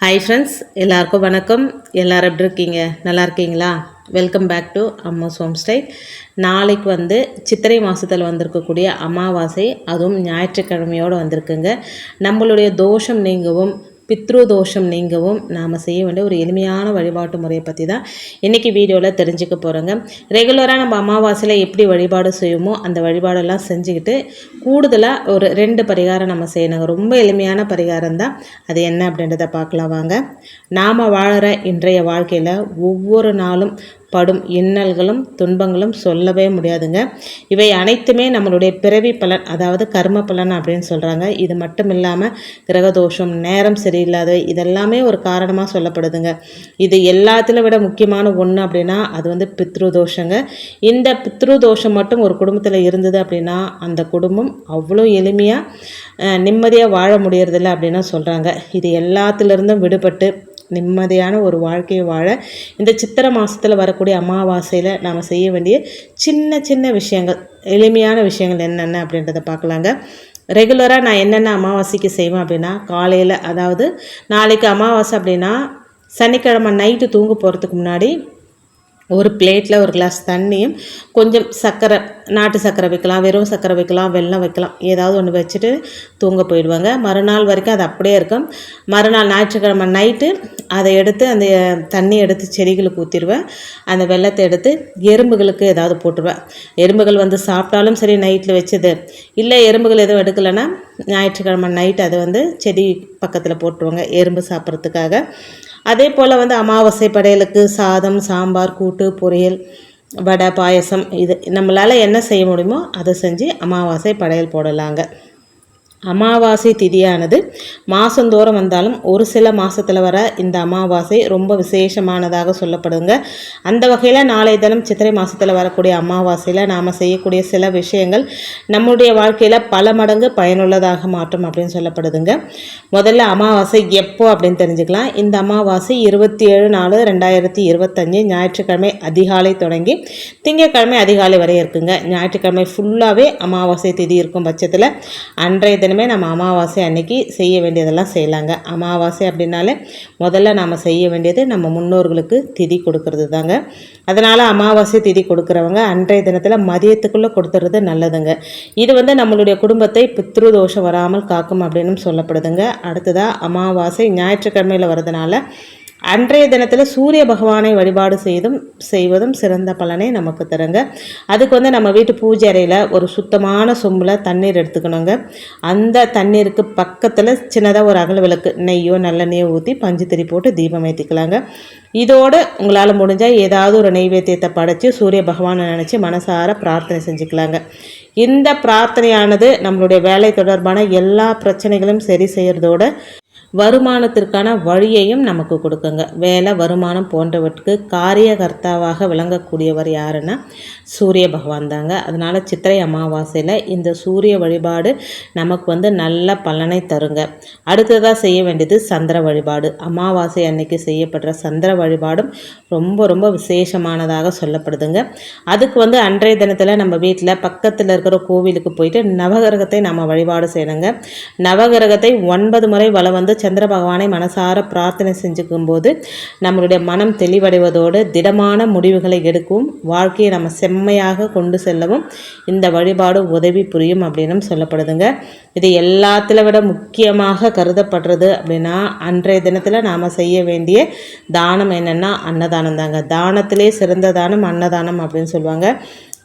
Hi friends எல்லாருக்கும் வணக்கம். எல்லாரும் எப்படி இருக்கீங்க? நல்லா இருக்கீங்களா? Welcome back to Amma's home style நாளைக்கு வந்து சித்திரை மாதத்தில் வந்திருக்கக்கூடிய அமாவாசை அதுவும் ஞாயிற்றுக்கிழமையோடு வந்திருக்குங்க. நம்மளுடைய தோஷம் நீங்கவும் பித்ரு தோஷம் நீங்கவும் நாம் செய்ய வேண்டிய ஒரு எளிமையான வழிபாட்டு முறையை பற்றி தான் இன்றைக்கி வீடியோவில் தெரிஞ்சுக்க போகிறோங்க ரெகுலராக நம்ம அமாவாசையில் எப்படி வழிபாடு செய்வோமோ அந்த வழிபாடெல்லாம் செஞ்சுக்கிட்டு கூடுதலாக ஒரு ரெண்டு பரிகாரம் நம்ம செய்யணுங்க. ரொம்ப எளிமையான பரிகாரம் தான் அது என்ன அப்படின்றத பார்க்கலாம் வாங்க. நாம் வாழற இன்றைய வாழ்க்கையில் ஒவ்வொரு நாளும் படும் இன்னல்களும் துன்பங்களும் சொல்லவே முடியாதுங்க. இவை அனைத்துமே நம்மளுடைய பிறவி பலன் அதாவது கர்ம பலன் அப்படின்னு சொல்கிறாங்க இது மட்டும் இல்லாமல் கிரகதோஷம் நேரம் சரியில்லாத இதெல்லாமே ஒரு காரணமாக சொல்லப்படுதுங்க. இது எல்லாத்துல விட முக்கியமான ஒன்று அப்படின்னா அது வந்து பித்ரு தோஷங்க இந்த பித்ரு தோஷம் மட்டும் ஒரு குடும்பத்தில் இருந்தது அப்படின்னா அந்த குடும்பம் அவ்வளோ எளிமையாக நிம்மதியாக வாழ முடியறதில்ல அப்படின்னு சொல்கிறாங்க இது எல்லாத்துலேருந்தும் விடுபட்டு நிம்மதியான ஒரு வாழ்க்கையை வாழ இந்த சித்திரை மாதத்தில் வரக்கூடிய அமாவாசையில் நாம் செய்ய வேண்டிய சின்ன சின்ன விஷயங்கள் எளிமையான விஷயங்கள் என்னென்ன அப்படின்றத பார்க்கலாங்க. ரெகுலராக நான் என்னென்ன அமாவாசைக்கு செய்வேன் அப்படின்னா காலையில் அதாவது நாளைக்கு அமாவாசை அப்படின்னா சனிக்கிழமை நைட்டு தூங்க போகிறதுக்கு முன்னாடி ஒரு பிளேட்டில் ஒரு கிளாஸ் தண்ணியும் கொஞ்சம் சர்க்கரை நாட்டு சர்க்கரை வைக்கலாம் வெறும் சர்க்கரை வைக்கலாம் வெல்லம் வைக்கலாம். ஏதாவது ஒன்று வச்சுட்டு தூங்க போயிடுவாங்க. மறுநாள் வரைக்கும் அது அப்படியே இருக்கும். மறுநாள் ஞாயிற்றுக்கிழமை நைட்டு அதை எடுத்து அந்த தண்ணி எடுத்து செடிகளுக்கு ஊற்றிடுவேன் அந்த வெள்ளத்தை எடுத்து எறும்புகளுக்கு ஏதாவது போட்டுருவேன். எறும்புகள் வந்து சாப்பிட்டாலும் சரி நைட்டில் வச்சது. இல்லை எறும்புகள் எதுவும் எடுக்கலைன்னா ஞாயிற்றுக்கிழமை நைட் அதை வந்து செடி பக்கத்தில் போட்டுருவாங்க எறும்பு சாப்பிட்றதுக்காக. அதே போல் வந்து அமாவாசை படையலுக்கு சாதம் சாம்பார் கூட்டு பொரியல் வடை பாயசம் இது நம்மளால் என்ன செய்ய முடியுமோ அதை செஞ்சு அமாவாசை படையல் போடலாங்க. அமாவாசை திதியானது. மாதந்தோறும் வந்தாலும் ஒரு சில மாதத்தில் வர இந்த அமாவாசை ரொம்ப விசேஷமானதாக சொல்லப்படுங்க அந்த வகையில் நாளை தினம் சித்திரை மாதத்தில் வரக்கூடிய அமாவாசையில் நாம் செய்யக்கூடிய சில விஷயங்கள் நம்முடைய வாழ்க்கையில் பல மடங்கு பயனுள்ளதாக மாற்றும் அப்படின்னு சொல்லப்படுதுங்க. முதல்ல அமாவாசை எப்போ அப்படின்னு தெரிஞ்சுக்கலாம். இந்த அமாவாசை இருபத்தி ஏழு நாலு ரெண்டாயிரத்தி இருபத்தஞ்சு ஞாயிற்றுக்கிழமை அதிகாலை தொடங்கி திங்கட்கிழமை அதிகாலை வரை இருக்குங்க. ஞாயிற்றுக்கிழமை ஃபுல்லாகவே அமாவாசை திதி இருக்கும் பட்சத்தில் அன்றைய தினம் தினமே நம்ம அமாவாசை அன்னைக்கு செய்ய வேண்டியதெல்லாம் செய்யலாங்க. அமாவாசை அப்படின்னாலே முதல்ல நாம் செய்ய வேண்டியது நம்ம முன்னோர்களுக்கு திதி கொடுக்கறது தாங்க அதனால் அமாவாசை திதி கொடுக்குறவங்க அன்றைய தினத்தில் மதியத்துக்குள்ளே கொடுத்துறது நல்லதுங்க. இது வந்து நம்மளுடைய குடும்பத்தை பித்ரு தோஷம் வராமல் காக்கும் அப்படின்னு சொல்லப்படுதுங்க. அடுத்ததாக அமாவாசை ஞாயிற்றுக்கிழமையில் வரதுனால அன்றைய தினத்தில் சூரிய பகவானை வழிபாடு செய்தும் செய்வதும் சிறந்த பலனை நமக்கு தருங்க. அதுக்கு வந்து நம்ம வீட்டு பூஜை அறையில் ஒரு சுத்தமான சொம்பில் தண்ணீர் எடுத்துக்கணுங்க. அந்த தண்ணீருக்கு பக்கத்தில் சின்னதாக ஒரு அகல் விளக்கு நெய்யோ நல்லெண்ணெயோ ஊற்றி பஞ்சு திரி போட்டு தீபம் ஏற்றிக்கலாங்க இதோடு உங்களால் முடிஞ்சால் ஏதாவது ஒரு நெய்வேத்தியத்தை படைச்சி சூரிய பகவானை நினச்சி மனசார பிரார்த்தனை செஞ்சுக்கலாங்க. இந்த பிரார்த்தனையானது நம்மளுடைய வேலை தொடர்பான எல்லா பிரச்சனைகளும் சரி செய்கிறதோட வருமானத்திற்கான வழியையும் நமக்கு கொடுக்குங்க. வேலை வருமானம் போன்றவற்றுக்கு காரியகர்த்தாவாக விளங்கக்கூடியவர் யாருன்னா சூரிய பகவான் தாங்க. அதனால் சித்திரை அமாவாசையில் இந்த சூரிய வழிபாடு நமக்கு வந்து நல்ல பலனை தருங்க. அடுத்ததாக செய்ய வேண்டியது சந்திர வழிபாடு. அமாவாசை அன்னைக்கு செய்யப்படுற சந்திர வழிபாடும் ரொம்ப ரொம்ப விசேஷமானதாக சொல்லப்படுதுங்க. அதுக்கு வந்து அன்றைய தினத்தில் நம்ம வீட்டில் பக்கத்தில் இருக்கிற கோவிலுக்கு போயிட்டு நவகிரகத்தை நம்ம வழிபாடு செய்யணுங்க. நவகிரகத்தை ஒன்பது முறை வளம் வந்து சந்திர பகவானை மனசார பிரார்த்தனை செஞ்சுக்கும் போது நம்மளுடைய மனம் தெளிவடைவதோடு திடமான முடிவுகளை எடுக்கும். வாழ்க்கையை நம்ம செம்மையாக கொண்டு செல்லவும் இந்த வழிபாடு உதவி புரியும் அப்படின்னு சொல்லப்படுதுங்க. இது எல்லாத்தில விட முக்கியமாக கருதப்படுறது அப்படின்னா அன்றைய தினத்தில் நாம் செய்ய வேண்டிய தானம் என்னென்னா அன்னதானம் தாங்க தானத்திலே சிறந்த தானம் அன்னதானம் அப்படின்னு சொல்லுவாங்க.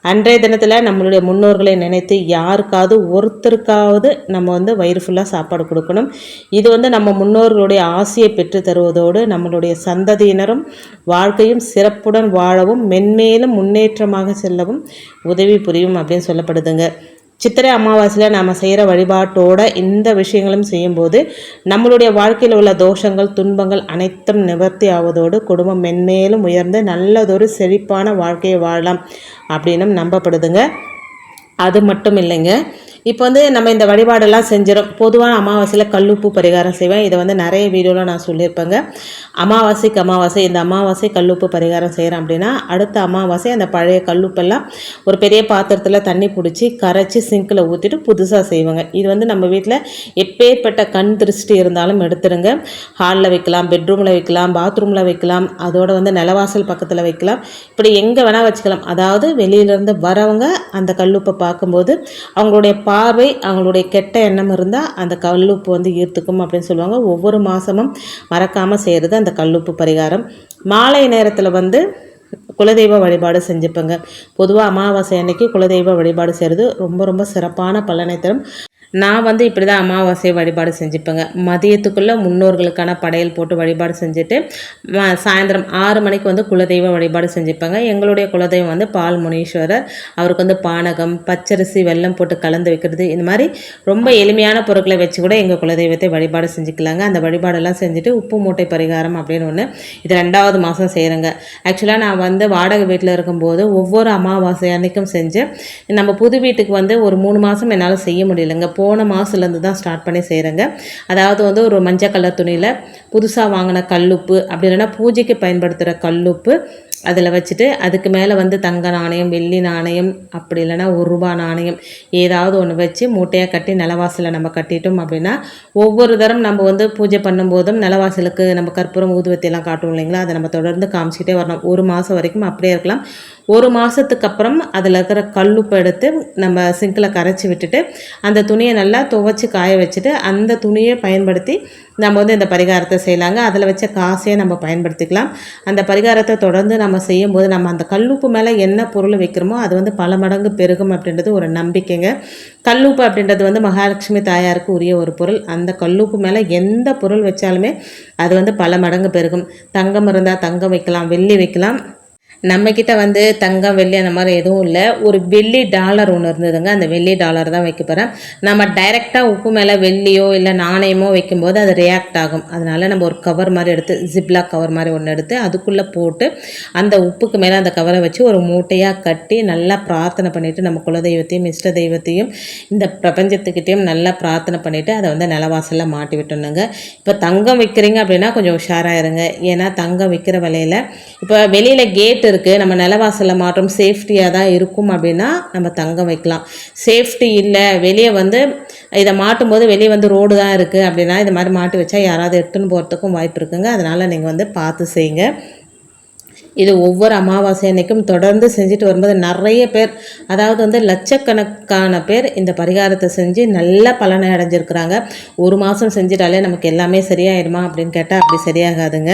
அன்றைய தினத்தில் நம்மளுடைய முன்னோர்களை நினைத்து யாருக்காவது ஒருத்தருக்காவது நம்ம வந்து வயிறு ஃபுல்லாக சாப்பாடு கொடுக்கணும். இது வந்து நம்ம முன்னோர்களுடைய ஆசையை பெற்று தருவதோடு நம்மளுடைய சந்ததியினரும் வாழ்க்கையும் சிறப்புடன் வாழவும் மென்மேலும் முன்னேற்றமாக செல்லவும் உதவி புரியும் அப்படின்னு சொல்லப்படுதுங்க. சித்திரை அமாவாசையில் நாம் செய்கிற வழிபாட்டோட இந்த விஷயங்களும் செய்யும்போது நம்மளுடைய வாழ்க்கையில் உள்ள தோஷங்கள் துன்பங்கள் அனைத்தும் நிவர்த்தி ஆவதோடு குடும்பம் மென்மேலும் உயர்ந்து நல்லதொரு செழிப்பான வாழ்க்கையை வாழலாம் அப்படின்னும் நம்பப்படுதுங்க. அது மட்டும் இல்லைங்க. இப்போ வந்து நம்ம இந்த வழிபாடெல்லாம் செஞ்சிடும் பொதுவாக அமாவாசையில் கல்லுப்பு பரிகாரம் செய்வேன். இதை வந்து நிறைய வீடியோவில் நான் சொல்லியிருப்பேங்க. அமாவாசைக்கு அமாவாசை இந்த அமாவாசை கல்லுப்பு பரிகாரம் செய்கிறேன் அப்படின்னா அடுத்த அமாவாசை அந்த பழைய கல்லுப்பெல்லாம் ஒரு பெரிய பாத்திரத்தில் தண்ணி பிடிச்சி கரைச்சி சிங்கில் ஊற்றிட்டு புதுசாக செய்வாங்க. இது வந்து நம்ம வீட்டில் எப்பேற்பட்ட கண் திருஷ்டி இருந்தாலும் எடுத்துருங்க. ஹாலில் வைக்கலாம் பெட்ரூமில் வைக்கலாம் பாத்ரூமில் வைக்கலாம் அதோட வந்து நிலவாசல் பக்கத்தில் வைக்கலாம். இப்படி எங்கே வேணால் வச்சுக்கலாம். அதாவது வெளியிலேருந்து வரவங்க அந்த கல்லுப்பை பார்க்கும்போது அவங்களுடைய பா பார்வை அவங்களுடைய கெட்ட எண்ணம் இருந்தால் அந்த கல்லுப்பு வந்து ஈர்த்துக்கும் அப்படின்னு சொல்லுவாங்க. ஒவ்வொரு மாதமும் மறக்காமல் செய்கிறது அந்த கல்லுப்பு பரிகாரம். மாலை நேரத்தில் வந்து குலதெய்வ வழிபாடு செஞ்சுப்பேங்க. பொதுவாக அமாவாசை அன்னைக்கு குலதெய்வ வழிபாடு செய்கிறது ரொம்ப ரொம்ப சிறப்பான பலனை தரும். நான் வந்து இப்படி தான் அமாவாசை வழிபாடு செஞ்சுப்பேங்க. மதியத்துக்குள்ளே முன்னோர்களுக்கான படையல் போட்டு வழிபாடு செஞ்சுட்டு சாயந்தரம் ஆறு மணிக்கு வந்து குலதெய்வ வழிபாடு செஞ்சுப்பேங்க. எங்களுடைய குலதெய்வம் வந்து பால் முனீஸ்வரர். அவருக்கு வந்து பானகம் பச்சரிசி வெல்லம் போட்டு கலந்து வைக்கிறது. இந்த மாதிரி ரொம்ப எளிமையான பொருட்களை வச்சு கூட எங்கள் குலதெய்வத்தை வழிபாடு செஞ்சுக்கலாங்க. அந்த வழிபாடெல்லாம் செஞ்சுட்டு உப்பு மூட்டை பரிகாரம் அப்படின்னு ஒன்று இது ரெண்டாவது மாதம் செய்கிறேங்க ஆக்சுவலாக நான் வந்து வாடகை வீட்டில் இருக்கும்போது ஒவ்வொரு அமாவாசை அன்னைக்கும் செஞ்சு நம்ம புது வீட்டுக்கு வந்து ஒரு மூணு மாதம் என்னால் செய்ய முடியலைங்க. போன மாதத்துலேருந்து தான் ஸ்டார்ட் பண்ணி செய்கிறேங்க அதாவது வந்து ஒரு மஞ்சள் கலர் துணியில் புதுசாக வாங்கின கல்லுப்பு அப்படி இல்லைன்னா பூஜைக்கு பயன்படுத்துகிற கல்லுப்பு அதில் வச்சுட்டு அதுக்கு மேலே வந்து தங்க நாணயம் வெள்ளி நாணயம் அப்படி இல்லைன்னா ஒரு ரூபா நாணயம் ஏதாவது ஒன்று வச்சு மூட்டையாக கட்டி நிலவாசலை நம்ம கட்டிட்டோம் அப்படின்னா ஒவ்வொரு தரம் நம்ம வந்து பூஜை பண்ணும்போதும் நிலவாசலுக்கு நம்ம கற்பூரம் ஊதுவத்தியெல்லாம் காட்டும் இல்லைங்களா? அதை நம்ம தொடர்ந்து காமிச்சிக்கிட்டே வரணும். ஒரு மாதம் வரைக்கும் அப்படியே இருக்கலாம். ஒரு மாதத்துக்கு அப்புறம் அதில் இருக்கிற கல்லுப்பை எடுத்து நம்ம சிங்கில் கரைச்சி விட்டுட்டு அந்த துணியை நல்லா துவைச்சி காய வச்சுட்டு அந்த துணியை பயன்படுத்தி நம்ம வந்து இந்த பரிகாரத்தை செய்யலாங்க. அதில் வச்ச காசையே நம்ம பயன்படுத்திக்கலாம். அந்த பரிகாரத்தை தொடர்ந்து நம்ம செய்யும்போது நம்ம அந்த கல்லுப்பு மேலே என்ன பொருள் வைக்கிறோமோ அது வந்து பல மடங்கு பெருகும் அப்படின்றது ஒரு நம்பிக்கைங்க. கல்லுப்பு அப்படின்றது வந்து மகாலட்சுமி தாயாருக்கு உரிய ஒரு பொருள். அந்த கல்லுப்பு மேலே எந்த பொருள் வச்சாலுமே அது வந்து பல மடங்கு பெருகும். தங்கம் இருந்தால் தங்கம் வைக்கலாம் வெள்ளி வைக்கலாம். நம்மக்கிட்ட வந்து தங்கம் வெள்ளி அந்த மாதிரி எதுவும் இல்லை. ஒரு வெள்ளி டாலர் ஒன்று இருந்ததுங்க. அந்த வெள்ளி டாலர் தான் வைக்க போகிறேன் நம்ம டைரெக்டாக உப்பு மேலே வெள்ளியோ இல்லை நாணயமோ வைக்கும்போது அது ரியாக்ட் ஆகும். அதனால் நம்ம ஒரு கவர் மாதிரி எடுத்து ஜிப்லாக் கவர் மாதிரி ஒன்று எடுத்து அதுக்குள்ளே போட்டு அந்த உப்புக்கு மேலே அந்த கவரை வச்சு ஒரு மூட்டையாக கட்டி நல்லா பிரார்த்தனை பண்ணிவிட்டு நம்ம குலதெய்வத்தையும் இஷ்ட தெய்வத்தையும் இந்த பிரபஞ்சத்துக்கிட்டேயும் நல்லா பிரார்த்தனை பண்ணிவிட்டு அதை வந்து நிலவாசலில் மாட்டி விட்டுணுங்க இப்போ தங்கம் வைக்கிறீங்க அப்படின்னா கொஞ்சம் உஷாராயிருங்க ஏன்னா தங்கம் விற்கிற விலையில் இப்போ வெளியில் கேட் இருக்குது நம்ம நிலவாசலில் மாற்றம் சேஃப்டியாக தான் இருக்கும் அப்படின்னா நம்ம தங்கம் வைக்கலாம். சேஃப்டி இல்லை. வெளியே வந்து இதை மாட்டும் போது வெளியே வந்து ரோடு தான் இருக்குது அப்படின்னா இது மாதிரி மாட்டி வச்சா யாராவது எடுத்துன்னு போகிறதுக்கும் வாய்ப்பு இருக்குங்க. அதனால் நீங்கள் வந்து பார்த்து செய்யுங்க. இது ஒவ்வொரு அமாவாசை அன்னைக்கும் தொடர்ந்து செஞ்சுட்டு வரும்போது நிறைய பேர் அதாவது வந்து லட்சக்கணக்கான பேர் இந்த பரிகாரத்தை செஞ்சு நல்ல பலனை அடைஞ்சிருக்கிறாங்க. ஒரு மாதம் செஞ்சிட்டாலே நமக்கு எல்லாமே சரியாயிடுமா அப்படின்னு கேட்டால் அப்படி சரியாகாதுங்க.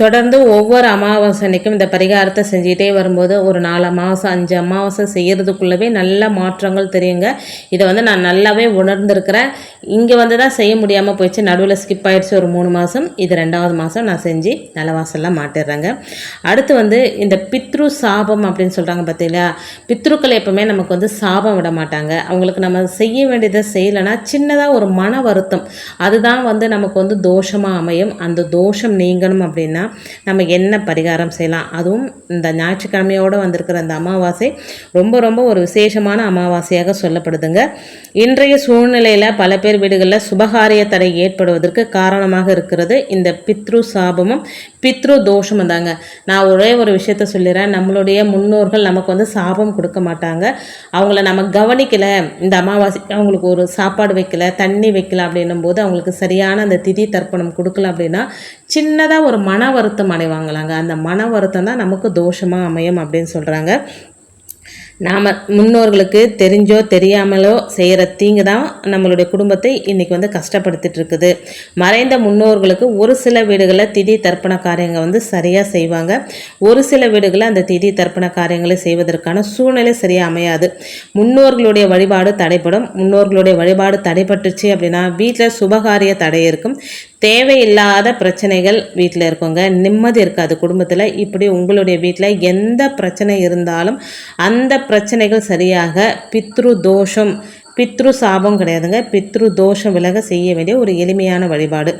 தொடர்ந்து ஒவ்வொரு அமாவாசை அன்னைக்கும் இந்த பரிகாரத்தை செஞ்சுக்கிட்டே வரும்போது ஒரு நாலு அமாவாசை அஞ்சு அமாவாசை செய்கிறதுக்குள்ளவே நல்ல மாற்றங்கள் தெரியுங்க. இதை வந்து நான் நல்லாவே உணர்ந்திருக்கிறேன். இங்கே வந்து தான் செய்ய முடியாமல் போயிடுச்சு. நடுவில் ஸ்கிப் ஆகிடுச்சு ஒரு மூணு மாதம் இது ரெண்டாவது மாதம் நான் செஞ்சு நிலவாசல்லாம் மாட்டிடுறேங்க. அடுத்து வந்து இந்த பித்ரு சாபம் அப்படின்னு சொல்கிறாங்க பார்த்தீங்களா பித்ருக்கள் எப்பவுமே நமக்கு வந்து சாபம் விட மாட்டாங்க. அவங்களுக்கு நம்ம செய்ய வேண்டியதை செய்யலைன்னா சின்னதாக ஒரு மன வருத்தம். அதுதான் வந்து நமக்கு வந்து தோஷமாக அமையும். அந்த தோஷம் நீங்கணும் அப்படின்னா நம்ம என்ன பரிகாரம் செய்யலாம்? அதுவும் இந்த ஞாயிற்றுக்கிழமையோடு வந்திருக்கிற அந்த அமாவாசை ரொம்ப ரொம்ப ஒரு விசேஷமான அமாவாசையாக சொல்லப்படுதுங்க. இன்றைய சூழ்நிலையில் பல பேர் வீடுகளில் சுபகாரிய தடை ஏற்படுவதற்கு காரணமாக இருக்கிறது இந்த பித்ரு சாபமும் பித்ரு தோஷமும் தாங்க. நான் ஒரே ஒரு விஷயத்த சொல்லிடுறேன் நம்மளுடைய முன்னோர்கள் நமக்கு வந்து சாபம் கொடுக்க மாட்டாங்க. அவங்கள நம்ம கவனிக்கலை. இந்த அமாவாசை அவங்களுக்கு ஒரு சாப்பாடு வைக்கல தண்ணி வைக்கல அப்படின்னும் போது அவங்களுக்கு சரியான அந்த திதி தர்ப்பணம் கொடுக்கல அப்படின்னா சின்னதாக ஒரு மன வருத்தம் அடைவாங்களாங்க. அந்த மன வருத்தம் தான் நமக்கு தோஷமாக அமையும் அப்படின்னு சொல்கிறாங்க நாம் முன்னோர்களுக்கு தெரிஞ்சோ தெரியாமலோ செய்கிற தீங்கு தான் நம்மளுடைய குடும்பத்தை இன்றைக்கி வந்து கஷ்டப்படுத்திட்டு இருக்குது. மறைந்த முன்னோர்களுக்கு ஒரு சில வீடுகளில் திதி தர்ப்பண காரியங்கள் வந்து சரியாக செய்வாங்க. ஒரு சில வீடுகளில் அந்த திதி தர்ப்பண காரியங்களை செய்வதற்கான சூழ்நிலை சரியாக அமையாது. முன்னோர்களுடைய வழிபாடு தடைப்படும் முன்னோர்களுடைய வழிபாடு தடைப்பட்டுச்சு அப்படின்னா வீட்டில் சுபகாரிய தடை இருக்கும். தேவையில்லாத பிரச்சனைகள் வீட்டில் இருக்கோங்க. நிம்மதி இருக்காது குடும்பத்தில். இப்படி உங்களுடைய வீட்டில் எந்த பிரச்சனை இருந்தாலும் அந்த பிரச்சனைகள் சரியாக பித்ரு தோஷம் பித்ரு சாபம் கிடையாதுங்க. பித்ரு தோஷம் விலக செய்ய வேண்டிய ஒரு எளிமையான வழிபாடு.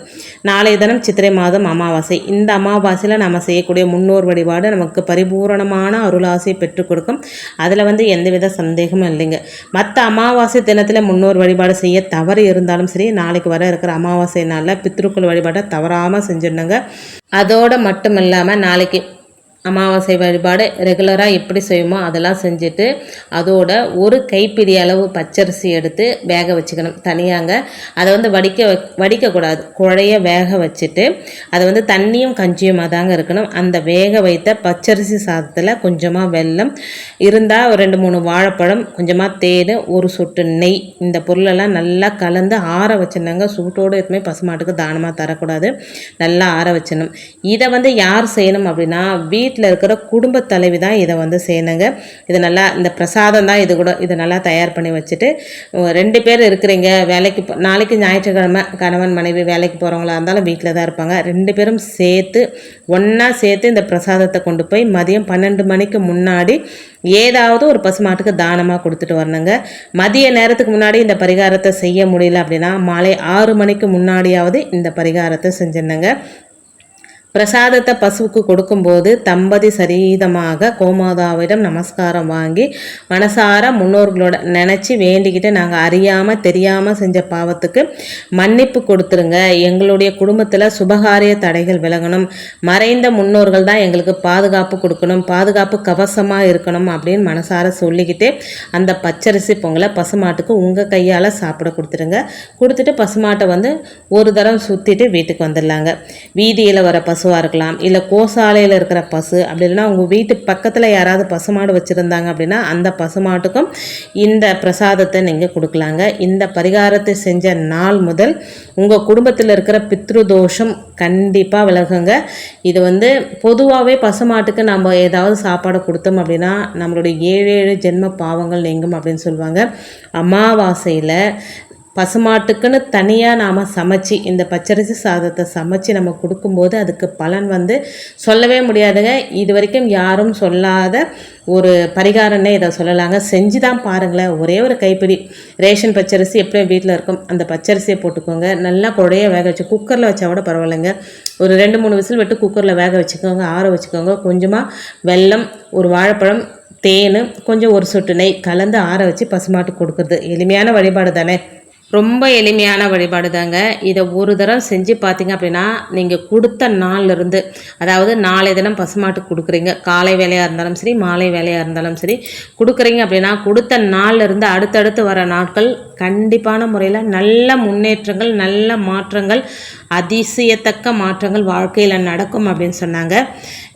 நாளைய தினம் சித்திரை மாதம் அமாவாசை. இந்த அமாவாசையில் நம்ம செய்யக்கூடிய முன்னோர் வழிபாடு நமக்கு பரிபூரணமான அருளாசை பெற்றுக் கொடுக்கும். அதில் வந்து எந்தவித சந்தேகமும் இல்லைங்க. மற்ற அமாவாசை தினத்தில் முன்னோர் வழிபாடு செய்ய தவறு இருந்தாலும் சரி நாளைக்கு வர இருக்கிற அமாவாசை நாளில் பித்ருக்கள் வழிபாட்டை தவறாமல் செஞ்சிடணுங்க. அதோடு மட்டும் இல்லாமல் நாளைக்கு அமாவாசை வழிபாடு ரெகுலராக எப்படி செய்யுமோ அதெல்லாம் செஞ்சுட்டு அதோட ஒரு கைப்பிடி அளவு பச்சரிசி எடுத்து வேக வச்சுக்கணும் தனியாங்க. அதை வந்து வடிக்க வடிக்கக்கூடாது. குழைய வேக வச்சுட்டு அதை வந்து தண்ணியும் கஞ்சியுமாக தாங்க இருக்கணும். அந்த வேக வைத்த பச்சரிசி சாதத்தில் கொஞ்சமாக வெல்லம் இருந்தால் ஒரு ரெண்டு மூணு வாழைப்பழம் கொஞ்சமாக தேன் ஒரு சொட்டு நெய் இந்த பொருளெல்லாம் நல்லா கலந்து ஆற வச்சிருந்தாங்க சூட்டோடு எதுவுமே பசுமாட்டுக்கு தானமாக தரக்கூடாது. நல்லா ஆற வச்சிடணும். இதை வந்து யார் செய்யணும் அப்படின்னா வீ வீட்டில் இருக்கிற குடும்ப தலைவி தான் இதை வந்து செய்யணுங்க. இது நல்லா இந்த பிரசாதம் தான் இது கூட இதை நல்லா தயார் பண்ணி வச்சுட்டு ரெண்டு பேர் இருக்கிறீங்க வேலைக்கு நாளைக்கு ஞாயிற்றுக்கிழமை கணவன் மனைவி வேலைக்கு போகிறவங்களா இருந்தாலும் வீட்டில் தான் இருப்பாங்க. ரெண்டு பேரும் சேர்த்து ஒன்றா சேர்த்து இந்த பிரசாதத்தை கொண்டு போய் மதியம் பன்னெண்டு மணிக்கு முன்னாடி ஏதாவது ஒரு பசுமாட்டுக்கு தானமாக கொடுத்துட்டு வரணுங்க. மதிய நேரத்துக்கு முன்னாடி இந்த பரிகாரத்தை செய்ய முடியல அப்படின்னா மாலை ஆறு மணிக்கு முன்னாடியாவது இந்த பரிகாரத்தை செஞ்சிடணுங்க. பிரசாதத்தை பசுவுக்கு கொடுக்கும்போது தம்பதி சரீதமாக கோமாதாவிடம் நமஸ்காரம் வாங்கி மனசார முன்னோர்களோட நினச்சி வேண்டிக்கிட்டு நாங்கள் அறியாமல் தெரியாமல் செஞ்ச பாவத்துக்கு மன்னிப்பு கொடுத்துருங்க. எங்களுடைய குடும்பத்தில் சுபகாரிய தடைகள் விலகணும். மறைந்த முன்னோர்கள் தான் எங்களுக்கு பாதுகாப்பு கொடுக்கணும். பாதுகாப்பு கவசமாக இருக்கணும் அப்படின்னு மனசார சொல்லிக்கிட்டு அந்த பச்சரிசி பொங்கலை பசுமாட்டுக்கு உங்கள் கையால் சாப்பிட கொடுத்துருங்க. கொடுத்துட்டு பசுமாட்டை வந்து ஒரு தரம் சுற்றிட்டு வீட்டுக்கு வந்துடலாங்க. வீதியில் வர பசு பசுவாக இருக்கலாம் இல்லை கோசாலையில் இருக்கிற பசு அப்படி இல்லைன்னா உங்கள் வீட்டு பக்கத்தில் யாராவது பசுமாடு வச்சுருந்தாங்க அப்படின்னா அந்த பசுமாட்டுக்கும் இந்த பிரசாதத்தை நீங்கள் கொடுக்கலாங்க. இந்த பரிகாரத்தை செஞ்ச நாள் முதல் உங்கள் குடும்பத்தில் இருக்கிற பித்ருதோஷம் கண்டிப்பாக விலகுங்க. இது வந்து பொதுவாகவே பசுமாட்டுக்கு நம்ம ஏதாவது சாப்பாடு கொடுத்தோம் அப்படின்னா நம்மளுடைய ஏழு ஏழு ஜென்ம பாவங்கள் நீங்கும் அப்படின்னு சொல்லுவாங்க. அமாவாசையில் பசுமாட்டுக்குன்னு தனியாக நாம் சமைச்சு இந்த பச்சரிசி சாதத்தை சமைச்சு நம்ம கொடுக்கும்போது அதுக்கு பலன் வந்து சொல்லவே முடியாதுங்க. இது வரைக்கும் யாரும் சொல்லாத ஒரு பரிகாரன்னே இதை சொல்லலாங்க. செஞ்சு தான் பாருங்களேன். ஒரே ஒரு கைப்பிடி. ரேஷன் பச்சரிசி எப்படியும் வீட்டில் இருக்கும். அந்த பச்சரிசியை போட்டுக்கோங்க. நல்லா குழைய வேக வச்சு குக்கரில் வச்சா கூட பரவாயில்லைங்க. ஒரு ரெண்டு மூணு விசில் விட்டு குக்கரில் வேக வச்சுக்கோங்க. ஆற வச்சுக்கோங்க. கொஞ்சமாக வெல்லம் ஒரு வாழைப்பழம் தேன் கொஞ்சம் ஒரு சொட்டு நெய் கலந்து ஆற வச்சு பசுமாட்டு கொடுக்குறது. எளிமையான வழிபாடு தானே? ரொம்ப எளிமையான வழிபாடு தாங்க இதை ஒரு தடவை செஞ்சு பார்த்தீங்க அப்படின்னா நீங்கள் கொடுத்த நாள்லேருந்து அதாவது நாளை தினம் பசுமாட்டுக்கு கொடுக்குறீங்க. காலை வேலையாக இருந்தாலும் சரி மாலை வேலையாக இருந்தாலும் சரி கொடுக்குறீங்க அப்படின்னா கொடுத்த நாள்லேருந்து அடுத்தடுத்து வர நாட்கள் கண்டிப்பான முறையில் நல்ல முன்னேற்றங்கள் நல்ல மாற்றங்கள் அதிசயத்தக்க மாற்றங்கள் வாழ்க்கையில் நடக்கும் அப்படின்னு சொன்னாங்க.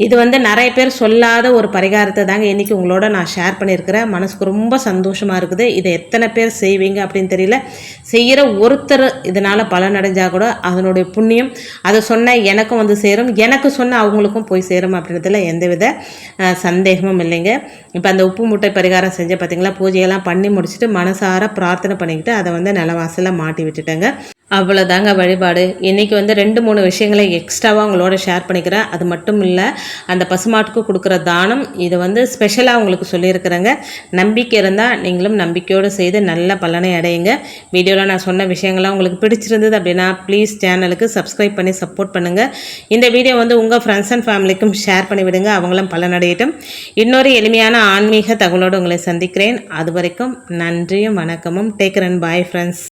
இது வந்து நிறைய பேர் சொல்லாத ஒரு பரிகாரத்தை தாங்க இன்றைக்கி உங்களோட நான் ஷேர் பண்ணியிருக்கிறேன். மனசுக்கு ரொம்ப சந்தோஷமாக இருக்குது. இதை எத்தனை பேர் செய்வீங்க அப்படின்னு தெரியல. செய்கிற ஒருத்தர் இதனால் பலனடைஞ்சால் கூட அதனுடைய புண்ணியம் அதை சொன்ன எனக்கும் வந்து சேரும் எனக்கு சொன்ன அவங்களுக்கும் போய் சேரும் அப்படின்றதுல எந்தவித சந்தேகமும் இல்லைங்க. இப்போ அந்த உப்பு மூட்டை பரிகாரம் செஞ்ச பார்த்திங்களா பூஜையெல்லாம் பண்ணி முடிச்சுட்டு மனசார பிரார்த்தனை பண்ணிக்கிட்டு அதை வந்து நிலவாசலில் மாட்டி விட்டுட்டேங்க. அவ்வளோதாங்க வழிபாடு. இன்றைக்கி வந்து ரெண்டு மூணு விஷயங்களை எக்ஸ்ட்ராவாக உங்களோட ஷேர் பண்ணிக்கிறேன். அது மட்டும் இல்லை அந்த பசுமாட்டுக்கு கொடுக்குற தானம் இதை வந்து ஸ்பெஷலாக உங்களுக்கு சொல்லியிருக்கிறேங்க. நம்பிக்கை இருந்தால் நீங்களும் நம்பிக்கையோடு செய்து நல்ல பலனை அடையுங்க. வீடியோவில் நான் சொன்ன விஷயங்கள்லாம் உங்களுக்கு பிடிச்சிருந்தது அப்படின்னா ப்ளீஸ் சேனலுக்கு சப்ஸ்கிரைப் பண்ணி சப்போர்ட் பண்ணுங்கள் இந்த வீடியோ வந்து உங்கள் ஃப்ரெண்ட்ஸ் அண்ட் ஃபேமிலிக்கும் ஷேர் பண்ணிவிடுங்க அவங்களும் பலனடையட்டும். இன்னொரு எளிமையான ஆன்மீக தகவலோடு உங்களை சந்திக்கிறேன். அது வரைக்கும் நன்றியும் வணக்கமும். Take run bye friends